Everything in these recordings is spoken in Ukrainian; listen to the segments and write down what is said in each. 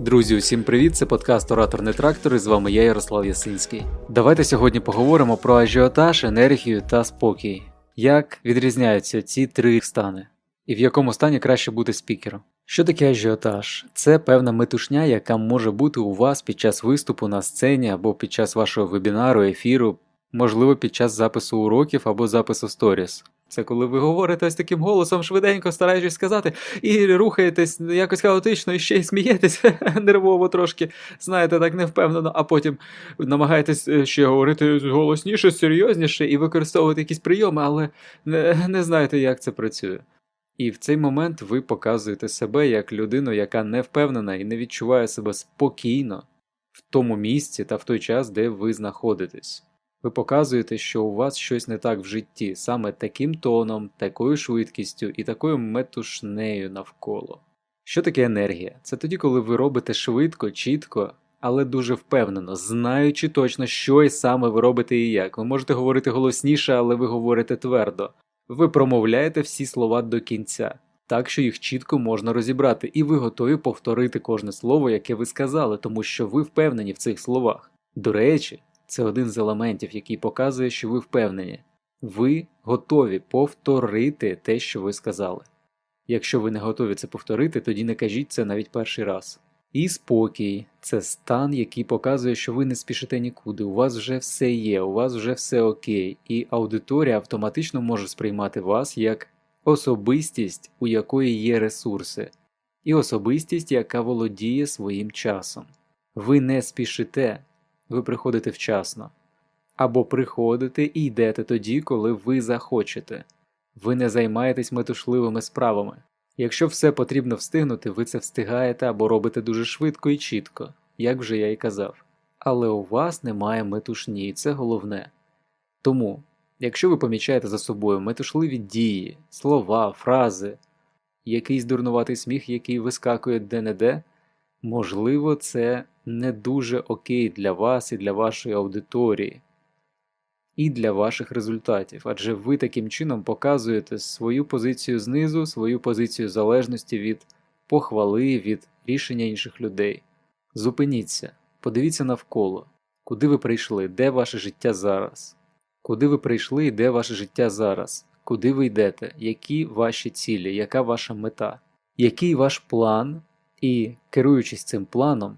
Друзі, усім привіт! Це подкаст Ораторний трактор і з вами я, Ярослав Ясинський. Давайте сьогодні поговоримо про ажіотаж, енергію та спокій. Як відрізняються ці три стани, і в якому стані краще бути спікером? Що таке ажіотаж? Це певна метушня, яка може бути у вас під час виступу на сцені або під час вашого вебінару, ефіру, можливо, під час запису уроків або запису сторіс. Це коли ви говорите ось таким голосом, швиденько стараючись сказати, і рухаєтесь якось хаотично, і ще й смієтесь нервово трошки, знаєте, так невпевнено, а потім намагаєтесь е, ще говорити голосніше, серйозніше і використовувати якісь прийоми, але не, не знаєте, як це працює. І в цей момент ви показуєте себе як людину, яка не впевнена і не відчуває себе спокійно в тому місці та в той час, де ви знаходитесь. Ви показуєте, що у вас щось не так в житті, саме таким тоном, такою швидкістю і такою метушнею навколо. Що таке енергія? Це тоді, коли ви робите швидко, чітко, але дуже впевнено, знаючи точно, що і саме ви робите і як. Ви можете говорити голосніше, але ви говорите твердо. Ви промовляєте всі слова до кінця, так що їх чітко можна розібрати, і ви готові повторити кожне слово, яке ви сказали, тому що ви впевнені в цих словах. До речі, це один з елементів, який показує, що ви впевнені. Ви готові повторити те, що ви сказали. Якщо ви не готові це повторити, тоді не кажіть це навіть перший раз. І спокій це стан, який показує, що ви не спішите нікуди, у вас вже все є, у вас вже все окей, і аудиторія автоматично може сприймати вас як особистість, у якої є ресурси, і особистість, яка володіє своїм часом. Ви не спішите, ви приходите вчасно. Або приходите і йдете тоді, коли ви захочете. Ви не займаєтесь метушливими справами. Якщо все потрібно встигнути, ви це встигаєте або робите дуже швидко і чітко, як вже я й казав. Але у вас немає метушні, і це головне. Тому, якщо ви помічаєте за собою метушливі дії, слова, фрази, якийсь дурнуватий сміх, який вискакує де-не-де, можливо, це не дуже окей для вас і для вашої аудиторії, і для ваших результатів, адже ви таким чином показуєте свою позицію знизу, свою позицію залежності від похвали, від рішення інших людей. Зупиніться, подивіться навколо, куди ви прийшли, де ваше життя зараз, куди ви прийшли і де ваше життя зараз, куди ви йдете, які ваші цілі, яка ваша мета, який ваш план, і керуючись цим планом,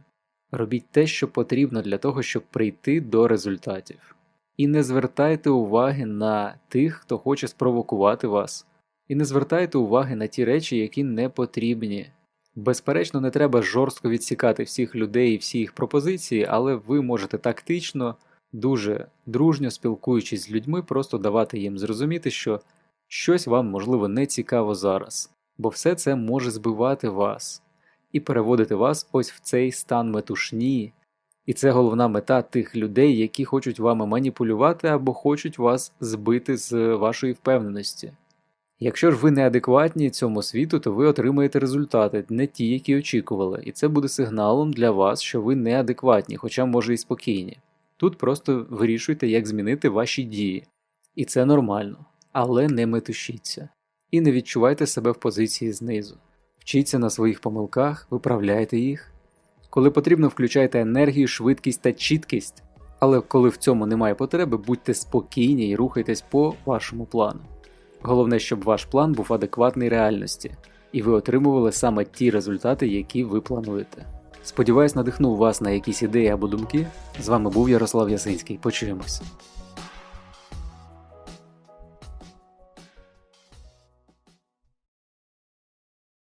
робіть те, що потрібно для того, щоб прийти до результатів. І не звертайте уваги на тих, хто хоче спровокувати вас, і не звертайте уваги на ті речі, які не потрібні. Безперечно, не треба жорстко відсікати всіх людей і всі їх пропозиції, але ви можете тактично, дуже дружньо спілкуючись з людьми, просто давати їм зрозуміти, що щось вам можливо не цікаво зараз, бо все це може збивати вас і переводити вас ось в цей стан метушні. І це головна мета тих людей, які хочуть вами маніпулювати або хочуть вас збити з вашої впевненості. Якщо ж ви неадекватні цьому світу, то ви отримаєте результати, не ті, які очікували, і це буде сигналом для вас, що ви неадекватні, хоча може і спокійні. Тут просто вирішуйте, як змінити ваші дії. І це нормально, але не метушіться. І не відчувайте себе в позиції знизу. Вчіться на своїх помилках, виправляйте їх. Коли потрібно, включайте енергію, швидкість та чіткість, але коли в цьому немає потреби, будьте спокійні і рухайтесь по вашому плану. Головне, щоб ваш план був адекватний реальності, і ви отримували саме ті результати, які ви плануєте. Сподіваюсь, надихнув вас на якісь ідеї або думки. З вами був Ярослав Ясинський. Почуємось.